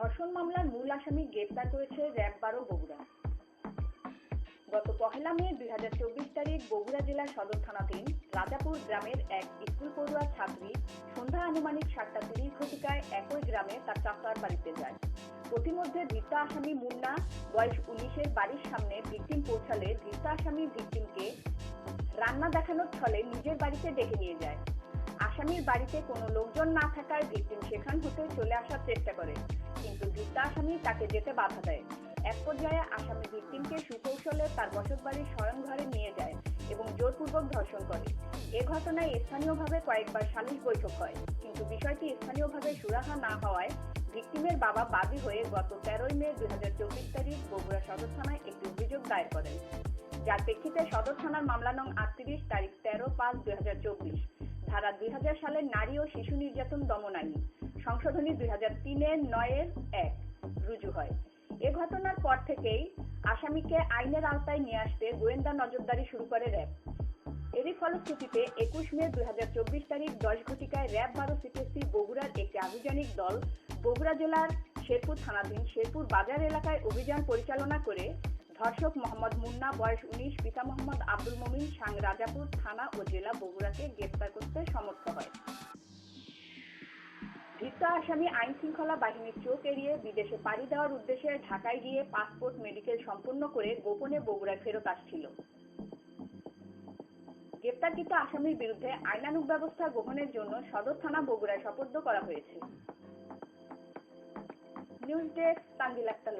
ধর্ষণ মামলার মূল আসামি গ্রেপ্তার করেছে র্যাব বারো বগুড়া। গত পহেলা মে দুই হাজার চব্বিশ তারিখ বগুড়া জেলা সদর থানাধীন রাজাপুর গ্রামের এক স্কুল পড়ুয়া ছাত্রী সন্ধ্যা আনুমানিক সাতটা তিরিশ ঘটিকায় একই গ্রামে তার চাকরার বাড়িতে যায়। প্রতিমধ্যে ধৃতা আসামি মুন্না, বয়স উনিশের বাড়ির সামনে ভিকটিম পৌঁছালে ধৃতা আসামি ভিকটিমকে রান্না দেখানোর ছলে নিজের বাড়িতে ডেকে নিয়ে যায়। আসামির বাড়িতে কোনো লোকজন না থাকায় ভিকটিম সেখান হতে চলে আসার চেষ্টা করে। কিন্তু ধৃত আসামি তাকে যেতে বাধা দেয়। এক পর্যায়ে আসামি ভিকটিমকে সুকৌশলে তার বসতবাড়ির শয়ন ঘরে নিয়ে যায় এবং জোরপূর্বক ধর্ষণ করে। এ ঘটনায় স্থানীয়ভাবে কয়েকবার সালিশ বৈঠক হয়। কিন্তু বিষয়টি স্থানীয়ভাবে সুরাহা না হওয়ায় ভিকটিমের বাবা বাদী হয়ে গত তেরোই মে দুই হাজার চব্বিশ তারিখ বগুড়া সদর থানায় একটি অভিযোগ দায়ের করেন। যার প্রেক্ষিতে সদর থানার মামলা নং আটত্রিশ তারিখ তেরো পাঁচ দুই হাজার চব্বিশ সালের নারী ও শিশু নির্যাতন দমন আইন সংশোধনী দুই হাজার তিনের নয়ের এক রুজু হয়। এ ঘটনার পর থেকেই আসামিকে আইনের আওতায় নিয়ে আসতে গোয়েন্দা নজরদারি শুরু করে র্যাব। এরই ফলশ্রুতিতে একুশ মে দুই হাজার চব্বিশ তারিখ দশ ঘটিকায় র্যাব বারো সিটিএসসি বগুড়ার একটি আভিযানিক দল বগুড়া জেলার শেরপুর থানাধীন শেরপুর বাজার এলাকায় অভিযান পরিচালনা করে ধর্ষক মোহাম্মদ মুন্না, বয়স উনিশ, পিতা মোহাম্মদ আব্দুল মমিন, সাং রাজাপুর থানা ও জেলা বগুড়াকে গ্রেপ্তার করতে সমর্থ হয়। ধৃত আসামি আইন শৃঙ্খলা বাহিনীর চোখ এড়িয়ে বিদেশে পাড়ি দেওয়ার উদ্দেশ্যে ঢাকায় গিয়ে পাসপোর্ট মেডিকেল সম্পন্ন করে গোপনে বগুড়ায় ফেরত আসছিল। গ্রেপ্তারকৃত আসামির বিরুদ্ধে আইনানুগ ব্যবস্থা গ্রহণের জন্য সদর থানা বগুড়ায় সোপর্দ করা হয়েছে। News desk Tanzil Akter